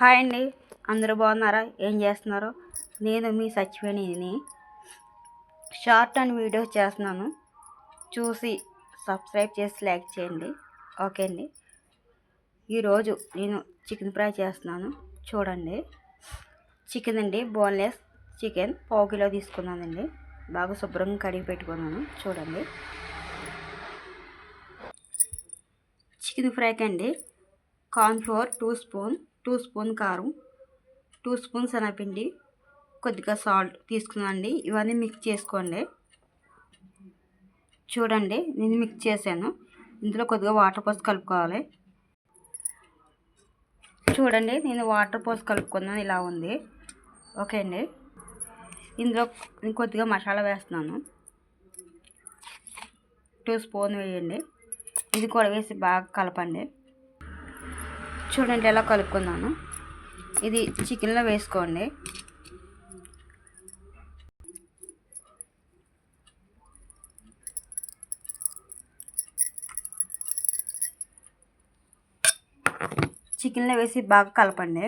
Hi అండి. అందరూ బాగున్నారా? ఏం చేస్తున్నారు? నేను మీ సచివేణిని షార్ట్ అండ్ వీడియో చేస్తున్నాను. చూసి సబ్స్క్రైబ్ చేసి లైక్ చేయండి. ఓకే అండి. ఈరోజు నేను చికెన్ ఫ్రై చేస్తున్నాను. చూడండి. చికెన్ అండి. బోన్లెస్ చికెన్ పావు కిలో తీసుకున్నానండి. బాగా శుభ్రంగా కడిగి పెట్టుకున్నాను. చూడండి. చికెన్ ఫ్రైకి అండి. Cornflour two spoon two spoon కారం టూ స్పూన్ శనగపిండి కొద్దిగా సాల్ట్ తీసుకున్నాండి ఇవన్నీ మిక్స్ చేసుకోండి. చూడండి నేను మిక్స్ చేశాను. ఇందులో కొద్దిగా వాటర్ పోసి కలుపుకోవాలి. చూడండి నేను వాటర్ పోసి కలుపుకున్నాను ఇలా ఉంది. ఓకే అండి. ఇందులో కొద్దిగా మసాలా వేస్తున్నాను. టూ స్పూన్ వేయండి. ఇది కూడా వేసి బాగా కలపండి. చూడండి ఎలా కలుపుకున్నాను ఇది చికెన్లో వేసుకోండి. చికెన్లో వేసి బాగా కలపండి.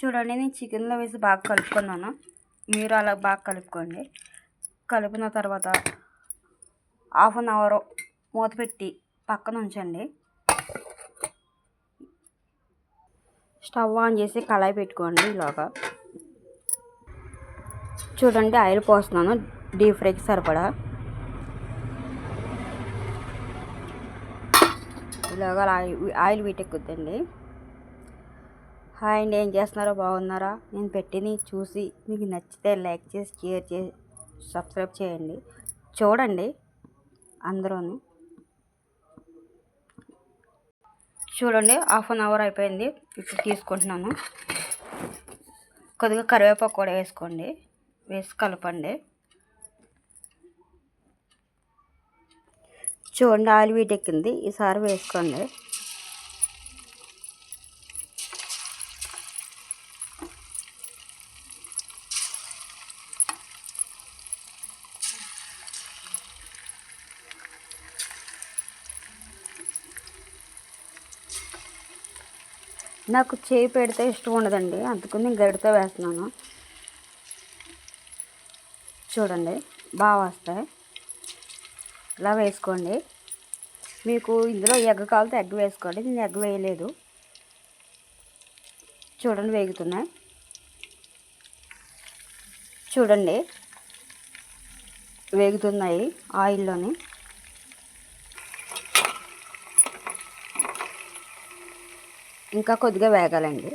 చూడండి నేను చికెన్లో వేసి బాగా కలుపుకున్నాను. మీరు అలా బాగా కలుపుకోండి. కలిపిన తర్వాత హాఫ్ అన్ అవర్ మూత పెట్టి పక్కన ఉంచండి. స్టవ్ ఆన్ చేసి కళాయి పెట్టుకోండి ఇలాగా. చూడండి ఆయిల్ పోస్తున్నాను డీప్ ఫ్రైకి సరిపడా. ఇలాగా ఆయిల్ వీటెక్కుద్దండి హాయ్ అండి ఏం చేస్తున్నారో? బాగున్నారా? నేను పెట్టిని చూసి మీకు నచ్చితే లైక్ చేసి షేర్ చేసి సబ్స్క్రైబ్ చేయండి. చూడండి అందరూ చూడండి హాఫ్ అన్ అవర్ అయిపోయింది. ఇప్పుడు తీసుకుంటున్నాను. కొద్దిగా కరివేపాకు కూడా వేసుకోండి. వేసి కలపండి. చూడండి ఆయిల్ వీటెక్కింది. ఈసారి వేసుకోండి. నాకు చేయి పెడితే ఇష్టం ఉండదండి. అందుకని నేను గరిటతో వేస్తున్నాను. చూడండి బాగా వస్తాయి. ఇలా వేసుకోండి. మీకు ఇందులో ఎగ్ కావాలితే ఎగ్ వేసుకోండి. నేను ఎగ్ వేయలేదు. చూడండి వేగుతున్నాయి. చూడండి వేగుతున్నాయి ఆయిల్లోని. ఇంకా కొద్దిగా వేగాలండి.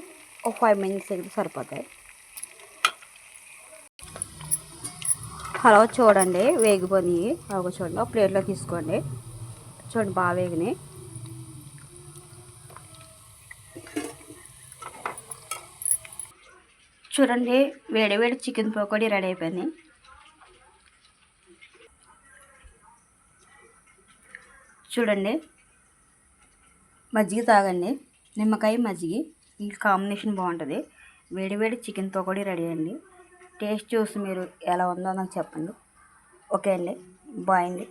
ఒక ఫైవ్ మినిట్స్ అయితే సరిపోతాయి. హలో చూడండి వేగిపోయి ఒక చూడండి ఒక ప్లేట్లో తీసుకోండి. చూడండి బాగా వేగినాయి. చూడండి వేడి వేడి చికెన్ పకోడీ రెడీ అయిపోయింది. చూడండి మజ్జిగ తాగండి. నిమ్మకాయ మజ్జిగ. ఈ కాంబినేషన్ బాగుంటుంది. వేడివేడి చికెన్ పకోడీ రెడీ అండి. టేస్ట్ చూసి మీరు ఎలా ఉందో నాకు చెప్పండి. ఓకే అండి. బాయ్ అండి.